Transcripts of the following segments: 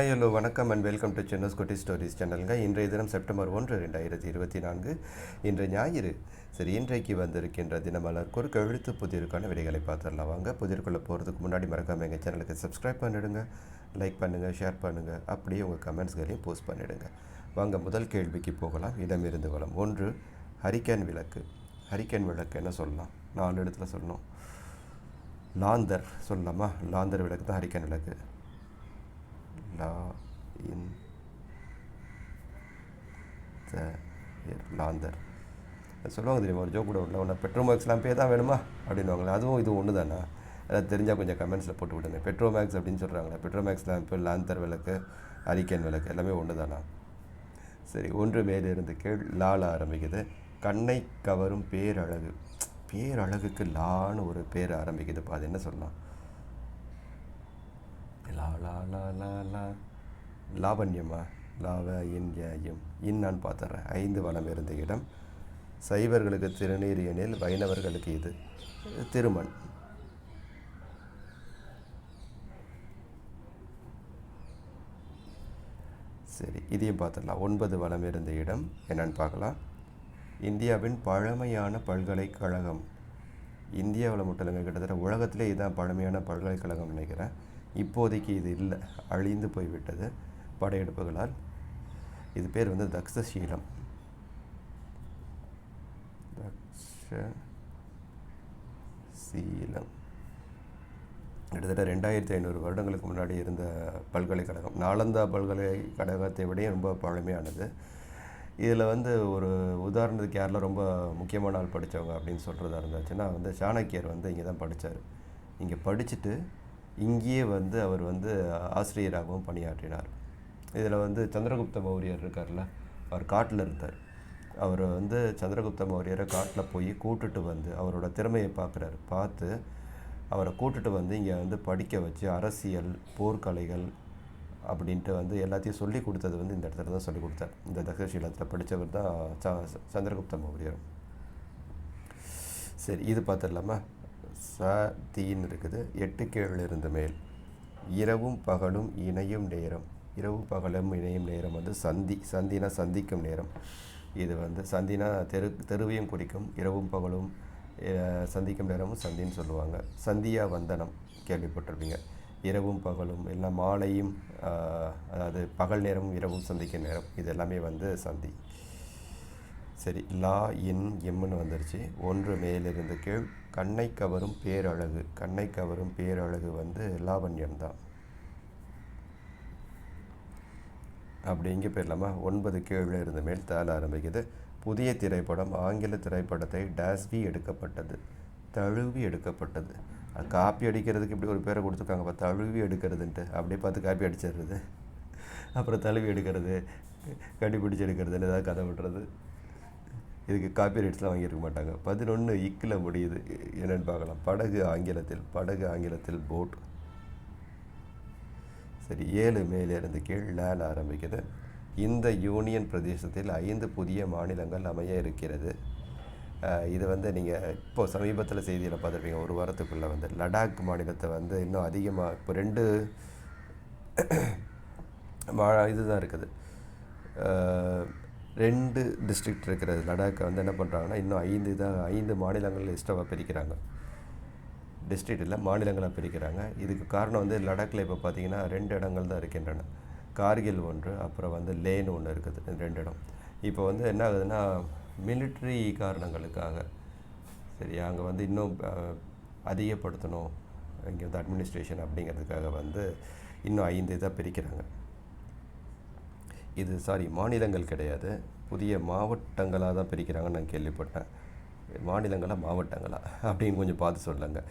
Hello வணக்கம் and welcome to சென்னஸ் குட்டி stories சேனலுங்க இன்றைய தினம் செப்டம்பர் ஒன்று ரெண்டாயிரத்தி இருபத்தி நான்கு இன்று ஞாயிறு. சரி இன்றைக்கு வந்திருக்கின்ற தினமலர் ஒரு எழுத்து புதிருக்கான விடைகளை பார்த்துடலாம். வாங்க புதிருக்குள்ளே போகிறதுக்கு முன்னாடி மறக்காமல் எங்கள் சேனலுக்கு சப்ஸ்கிரைப் பண்ணிடுங்க. லைக் பண்ணுங்கள் ஷேர் பண்ணுங்கள் அப்படியே உங்கள் கமெண்ட்ஸ்களையும் போஸ்ட் பண்ணிடுங்க. வாங்க முதல் கேள்விக்கு போகலாம். இடமிருந்து வளம். ஒன்று ஹரிக்கேன் விளக்கு. ஹரிக்கேன் விளக்கு என்ன சொல்லலாம்? நாலு இடத்துல சொல்லணும். லாந்தர் சொல்லலாமா? லாந்தர் விளக்கு தான் ஹரிக்கேன் விளக்கு. லா இன் த லாந்தர் சொல்லுவாங்க தெரியுமா ஒரு ஜோக் கூட விடல ஒன்று பெட்ரோமேக்ஸ்லாம் பே தான் வேணுமா? அப்படின்வாங்களே அதுவும் இது ஒன்று தானே? அதை தெரிஞ்சால் கொஞ்சம் கமெண்ட்ஸில் போட்டு விடுங்க. பெட்ரோமேக்ஸ் அப்படின்னு சொல்கிறாங்களே பெட்ரோமேக்ஸ் லேம்பு லாந்தர் விளக்கு அரிக்கன் விளக்கு எல்லாமே ஒன்று தானா? சரி ஒன்று மேலிருந்து கீழ் லால ஆரம்பிக்குது. கண்ணை கவரும் பேரழகு. பேரழகுக்கு லான்னு ஒரு பேர் ஆரம்பிக்குதுப்பா. அது என்ன சொல்லலாம்? லா லா லா லா. லாவண்யமா? லாவ இன் நான் இன்னான்னு பார்த்துட்றேன் ஐந்து வளம் இருந்த இடம். சைவர்களுக்கு திருநீர் எனில் வைணவர்களுக்கு இது. திருமண். சரி இதையும் பார்த்துடலாம் ஒன்பது வளம் இருந்த இடம். என்னன்னு பார்க்கலாம் இந்தியாவின் பழமையான பல்கலைக்கழகம். இந்தியாவில் மட்டும் இல்லைங்க கிட்டத்தட்ட உலகத்திலே இதுதான் பழமையான பல்கலைக்கழகம் நினைக்கிறேன். இப்போதைக்கு இது இல்லை. அழிந்து போய்விட்டது படையெடுப்புகளால். இது பேர் வந்து தக்ஷசீலம். தக்ஷசீலம். கிட்டத்தட்ட ரெண்டாயிரத்தி ஐநூறு வருடங்களுக்கு முன்னாடி இருந்த பல்கலைக்கழகம். நாலந்தா பல்கலைக்கழகத்தை விட ரொம்ப பழமையானது. இதில் வந்து ஒரு உதாரணத்துக்கு யாரில் ரொம்ப முக்கியமான ஆள் படித்தவங்க அப்படின்னு சொல்கிறதா இருந்துச்சுன்னா வந்து சாணக்கியர் வந்து இங்கே தான் படித்தார். இங்கே படிச்சுட்டு இங்கேயே வந்து அவர் வந்து ஆசிரியராகவும் பணியாற்றினார். இதில் வந்து சந்திரகுப்த மௌரியர் இருக்கார்ல அவர் காட்டில் இருந்தார். அவர் வந்து சந்திரகுப்த மௌரியரை காட்டில் போய் கூட்டுட்டு வந்து அவரோட திறமையை பார்க்குறாரு. பார்த்து அவரை கூட்டுட்டு வந்து இங்கே வந்து படிக்க வச்சு அரசியல் போர்க்கலைகள் அப்படின்ட்டு வந்து எல்லாத்தையும் சொல்லி கொடுத்தது வந்து இந்த இடத்துல தான் சொல்லி கொடுத்தார். இந்த தக்ஷசீலத்தில் படித்தவர் தான் ச சந்திரகுப்த மௌரியர் சரி இது பார்த்துடலாமா? ச தீன்னு இருக்குது. எட்டு கீழ் இருந்து மேல். இரவும் பகலும் இணையும் நேரம். இரவும் பகலும் இணையும் நேரம் வந்து சந்தி. சந்தினா சந்திக்கும் நேரம். இது வந்து சந்தினா தெரு தெருவையும் குறிக்கும். இரவும் பகலும் சந்திக்கும் நேரமும் சந்தின்னு சொல்லுவாங்க. சந்தியா வந்தனம் கேள்விப்பட்டிருப்பீங்க. இரவும் பகலும் இல்லை மாலையும் அதாவது பகல் நேரமும் இரவும் சந்திக்கும் நேரம். இது எல்லாமே வந்து சந்தி. சரி லா இன் எம்முன்னு வந்துருச்சு. ஒன்று மேலிருந்து கீழ். கண்ணை கவரும் பேரழகு. கண்ணை கவரும் பேரழகு வந்து லாவண்யம் தான் அப்படி இங்கே போயிடலாமா? ஒன்பது கீழே இருந்து மேல் தாள ஆரம்பிக்குது. புதிய திரைப்படம் ஆங்கில திரைப்படத்தை டாஸ்வி எடுக்கப்பட்டது. தழுவி எடுக்கப்பட்டது. காப்பி அடிக்கிறதுக்கு இப்படி ஒரு பேரை கொடுத்துருக்காங்க அப்போ தழுவி எடுக்கிறதுன்ட்டு. அப்படியே பார்த்து காப்பி அடிச்சிடுறது. அப்புறம் தழுவி எடுக்கிறது கண்டுபிடிச்சி எடுக்கிறதுன்னு ஏதாவது கதை விடுறது. இதுக்கு காப்பி ரைட்ஸ்லாம் வாங்கியிருக்க மாட்டாங்க. பதினொன்று இக்கில் முடியுது. என்னென்னு பார்க்கலாம். படகு ஆங்கிலத்தில் படகு ஆங்கிலத்தில் போட் சரி ஏழு மேலிருந்து கீழ் லேல் ஆரம்பிக்குது. இந்த யூனியன் பிரதேசத்தில் ஐந்து புதிய மாநிலங்கள் அமைய இருக்கிறது. இது வந்து நீங்கள் இப்போது சமீபத்தில் செய்தியில் பார்த்துருப்பீங்க. ஒரு வாரத்துக்குள்ளே வந்து லடாக் மாநிலத்தை வந்து இன்னும் அதிகமாக இப்போ ரெண்டு மா இதுதான் இருக்குது. ரெண்டு டிஸ்ட்ரிக்ட் இருக்கிறது லடாக்கை வந்து என்ன பண்ணுறாங்கன்னா இன்னும் ஐந்து இதாக ஐந்து மாநிலங்கள் லிஸ்ட்டாக பிரிக்கிறாங்க. டிஸ்ட்ரிக்ட் இல்லை மாநிலங்களாக பிரிக்கிறாங்க. இதுக்கு காரணம் வந்து லடாக்கில் இப்போ பார்த்தீங்கன்னா ரெண்டு இடங்கள் தான் இருக்கின்றன. கார்கில் ஒன்று அப்புறம் வந்து லேன் ஒன்று இருக்குது ரெண்டு இடம். இப்போ வந்து என்ன ஆகுதுன்னா மிலிட்ரி காரணங்களுக்காக சரி அங்கே வந்து இன்னும் அதிகப்படுத்தணும் இங்கே வந்து அட்மினிஸ்ட்ரேஷன் அப்படிங்கிறதுக்காக வந்து இன்னும் ஐந்து இதாக பிரிக்கிறாங்க. இது சாரி மாநிலங்கள் கிடையாது. புதிய மாவட்டங்களாக தான் பிரிக்கிறாங்கன்னு நான் கேள்விப்பட்டேன். மாநிலங்களா மாவட்டங்களா? அப்படின்னு கொஞ்சம் பார்த்து சொல்லுங்க.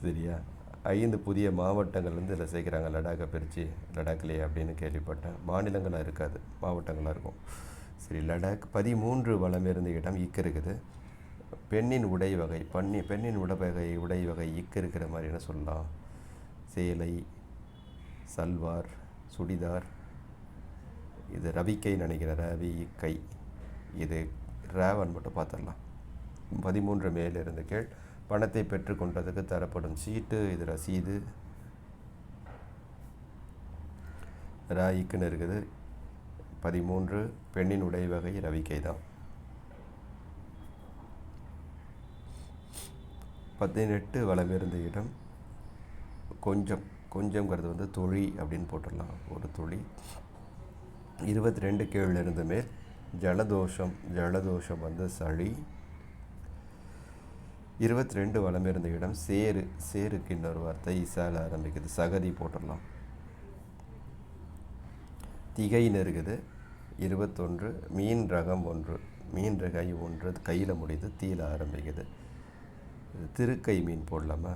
சரியா? ஐந்து புதிய மாவட்டங்கள் வந்து இதில் சேர்க்குறாங்க. லடாக்கை பிரித்து லடாக்லேயே அப்படின்னு கேள்விப்பட்டேன். மாநிலங்களாக இருக்காது மாவட்டங்களாக இருக்கும். சரி லடாக் பதிமூன்று வளம் இருந்த இடம் இக்கு இருக்குது. பெண்ணின் உடை வகை பண்ணி பெண்ணின் உடவகை உடை வகை இக்கு இருக்கிற மாதிரி என்ன சொல்லலாம்? சேலை சல்வார் சுடிதார் இது ரவிக்கை நினைக்கிறேன் ரவி கை. இது ரேவன் மட்டும் பார்த்துடலாம் பதிமூன்று மேலிருந்து கீழ் பணத்தை பெற்றுக்கொண்டதுக்கு தரப்படும் சீட்டு இது ரசீது. ரா இக்குன்னு இருக்குது. பதிமூன்று பெண்ணின் உடை வகை ரவிக்கை தான். பதினெட்டு வளமிருந்த இடம். கொஞ்சம் கொஞ்சங்கிறது வந்து தொழி அப்படின்னு போட்டுடலாம். ஒரு தொழி. இருபத்தி ரெண்டு கீழ் இருந்து மேல் ஜலதோஷம் ஜலதோஷம் வந்து சளி. இருபத்தி ரெண்டு வளம் இருந்த இடம் சேரு சேருக்கு இன்னொரு வார்த்தை இசால ஆரம்பிக்குது. சகதி போட்டுடலாம். திகைன்னு இருக்குது இருபத்தொன்று மீன் ரகம் ஒன்று மீன் ரகை ஒன்று கையில் முடியுது தீல ஆரம்பிக்குது. திருக்கை மீன் போடலாமா?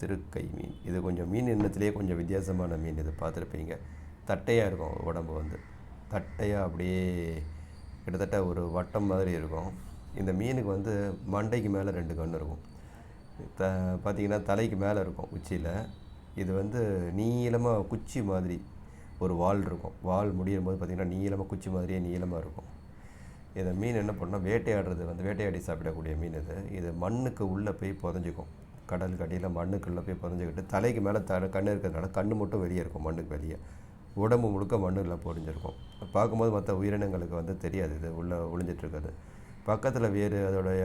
திருக்கை மீன். இது கொஞ்சம் மீன் எண்ணத்துலேயே கொஞ்சம் வித்தியாசமான மீன் இது பார்த்துருப்பீங்க. தட்டையாக இருக்கும் உடம்பு வந்து. தட்டையாக அப்படியே கிட்டத்தட்ட ஒரு வட்டம் மாதிரி இருக்கும். இந்த மீனுக்கு வந்து மண்டைக்கு மேலே ரெண்டு கண் இருக்கும். த பார்த்திங்கன்னா தலைக்கு மேலே இருக்கும் உச்சியில். இது வந்து நீளமாக குச்சி மாதிரி ஒரு வால் இருக்கும். வால் முடியும் போது பார்த்திங்கன்னா நீளமாக குச்சி மாதிரியே நீளமாக இருக்கும். இதை மீன் என்ன பண்ணால் வேட்டையாடுறது வந்து வேட்டையாடி சாப்பிடக்கூடிய மீன் இது. இது மண்ணுக்கு உள்ளே போய் புதஞ்சிக்கும். கடலுக்கு அடியில் மண்ணுக்குள்ளே போய் புதஞ்சிக்கிட்டு தலைக்கு மேலே த கண் இருக்கிறதுனால கண் மட்டும் வெளியே இருக்கும் மண்ணுக்கு வெளியே. உடம்பு முழுக்க மண்ணில் பொறிஞ்சிருக்கும் பார்க்கும்போது மற்ற உயிரினங்களுக்கு வந்து தெரியாது இது உள்ளே ஒளிஞ்சிட்ருக்குது. பக்கத்தில் வேறு அதோடைய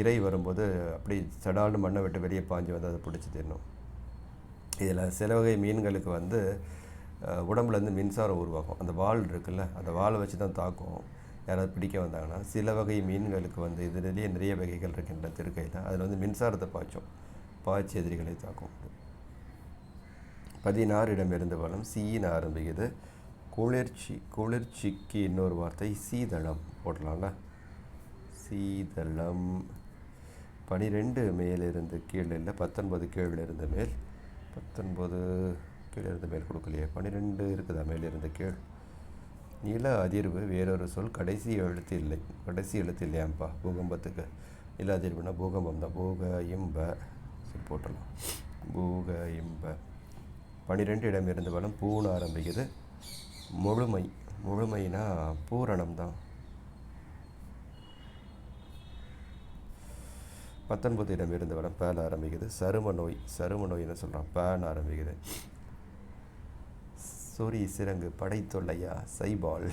இறை வரும்போது அப்படி சடால்னு மண்ணை விட்டு வெளியே பாஞ்சு வந்து அதை பிடிச்சி தின்னும். இதில் சில வகை மீன்களுக்கு வந்து உடம்புலேருந்து மின்சாரம் உருவாகும். அந்த வால் இருக்குல்ல அந்த வாலை வச்சு தான் தாக்கும். யாராவது பிடிக்க வந்தாங்கன்னா சில வகை மீன்களுக்கு வந்து இதுலேயே நிறைய வகைகள் இருக்கின்ற திருக்கையில் அதில் வந்து மின்சாரத்தை பாய்ச்சும். பாய்ச்சி எதிரிகளை தாக்கும். பதினாறிடமிருந்து வளம் சீன ஆரம்பிக்குது. குளிர்ச்சி குளிர்ச்சிக்கு இன்னொரு வார்த்தை சீதளம் போடலாம்ல. சீதளம். பனிரெண்டு மேலிருந்து கீழே இல்லை பத்தொன்பது கீழே இருந்து மேல். பத்தொன்பது கீழே இருந்து மேல் கொடுக்கலையே பன்னிரெண்டு இருக்குதா மேலிருந்து கீழ்? நில அதிர்வு வேறொரு சொல் கடைசி எழுத்து இல்லை கடைசி எழுத்து இல்லையாம்ப்பா பூகம்பத்துக்கு. நில அதிர்வுனா பூகம்பம் தான் பூக இம்ப சரி போட்டலாம் பூக இம்ப பன்னிரெண்டு இடம் இருந்து வளம் பூன்னு ஆரம்பிக்குது. முழுமை முழுமைனா பூரணம் தான். பத்தொன்பது இடம் இருந்து வளம் பேல ஆரம்பிக்குது. சரும நோய் சரும நோய்னு சொல்கிறான் பேன் ஆரம்பிக்குது. சொறி சிறங்கு படைத்தொல்லையா சைபால்.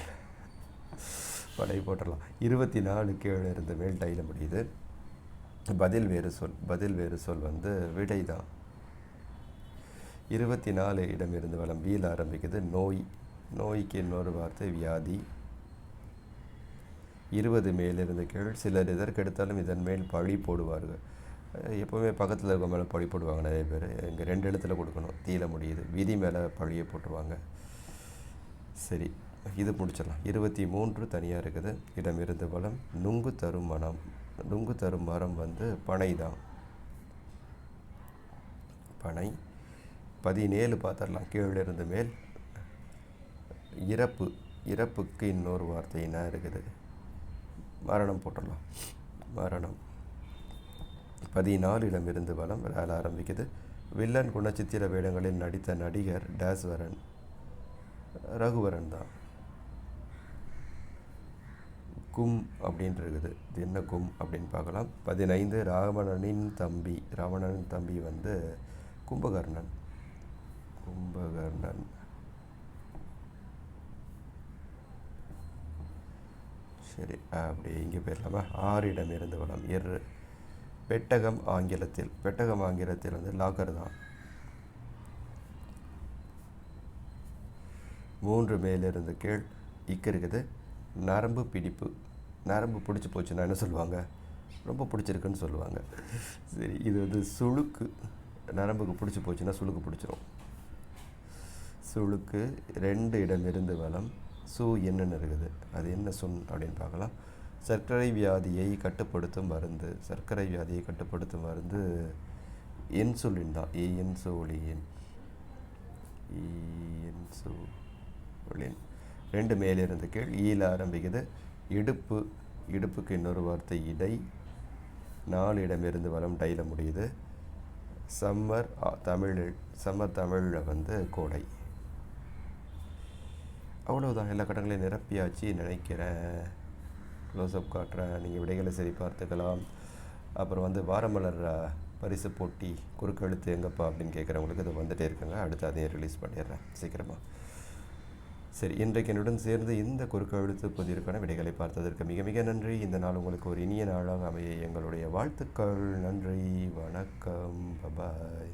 படை போட்டலாம் இருபத்தி நாலு கீழே இருந்து மேல் டைல முடியுது. பதில் வேறு சொல் பதில் வேறு சொல் வந்து விடை தான். இருபத்தி நாலு இடம் இருந்து வளம் வீல் ஆரம்பிக்குது. நோய் நோய்க்கு இன்னொரு வார்த்தை வியாதி. இருபது மேலிருந்து கீழ் சிலர் எதற்கெடுத்தாலும் இதன் மேல் பழி போடுவார்கள். எப்போவுமே பக்கத்தில் இருக்க மேலே பழி போடுவாங்க நிறைய பேர். இங்கே ரெண்டு இடத்துல கொடுக்கணும். தீல முடியுது. விதி மேலே பழியை போட்டுருவாங்க. சரி இது முடிச்சிடலாம். இருபத்தி மூன்று தனியாக இருக்குது. இடம் இருந்து பலம் நுங்கு தரும் மனம். நுங்கு தரும் மரம் வந்து பனை தான். பனை. பதினேழு பார்த்துடலாம் கீழே இருந்து மேல். இறப்பு இறப்புக்கு இன்னொரு வார்த்தை என்ன இருக்குது? மரணம் போட்டுடலாம். மரணம். பதினாலிடமிருந்து வளம் வேலை ஆரம்பிக்குது. வில்லன் குணச்சித்திர வேடங்களில் நடித்த நடிகர் டேஸ்வரன் ரகுவரன் தான் கும் அப்படின்ட்டு இருக்குது இது என்ன கும் அப்படின்னு பார்க்கலாம். பதினைந்து ராவணனின் தம்பி. ராவணனின் தம்பி வந்து கும்பகர்ணன். கும்பகர்ணன். சரி அப்படி இங்கே போயிடலாமா? ஆறிடம் இருந்து வளம். எர் பெட்டகம் ஆங்கிலத்தில். பெட்டகம் ஆங்கிலத்தில் வந்து லாக்கர் தான். மூன்று மேலிருந்து கீழ் இக்கு இருக்குது. நரம்பு பிடிப்பு. நரம்பு பிடிச்சி போச்சுன்னா என்ன சொல்லுவாங்க? ரொம்ப பிடிச்சிருக்குன்னு சொல்லுவாங்க. சரி இது வந்து சுளுக்கு. நரம்புக்கு பிடிச்சி போச்சுன்னா சுழுக்கு பிடிச்சிரும். சுளுக்கு ரெண்டு இடமிருந்து வளம் சு என்னென்னு இருக்குது அது என்ன சொன் அப்படின்னு பார்க்கலாம். சர்க்கரை வியாதியை கட்டுப்படுத்தும் மருந்து சர்க்கரை வியாதியை கட்டுப்படுத்தும் மருந்து இன்சுலின் தான். இன்சுலின். இன்சுலின். ரெண்டு மேலிருந்து கீழ் ஈல ஆரம்பிக்குது. இடுப்பு இடுப்புக்கு இன்னொரு வார்த்தை இடை. நாலு இடமிருந்து வளம் டைல முடியுது. சம்மர் தமிழ் சம்மர் தமிழில் வந்து கோடை. அவ்வளோதான் எல்லா கட்டங்களையும் நிரப்பியாச்சு நினைக்கிறேன். க்ளோஸ்அப் காட்டுறேன். நீங்கள் விடைகளை சரி பார்த்துக்கலாம். அப்புறம் வந்து வாரமலர் பரிசு போட்டி குறுக்கெழுத்து எங்கப்பா அப்படின்னு கேட்குறவங்களுக்கு இது வந்துகிட்டே இருக்குங்க. அடுத்து அதையும் ரிலீஸ் பண்ணிடுறேன். சீக்கிரமாக சரி இன்றைக்கு என்னுடன் சேர்ந்து இந்த குறுக்கெழுத்து பதிவிற்கான விடைகளை பார்த்ததற்கு மிக மிக நன்றி. இந்த நாள் உங்களுக்கு ஒரு இனிய நாளாக அமைய எங்களுடைய வாழ்த்துக்கள். நன்றி. வணக்கம். பபாய்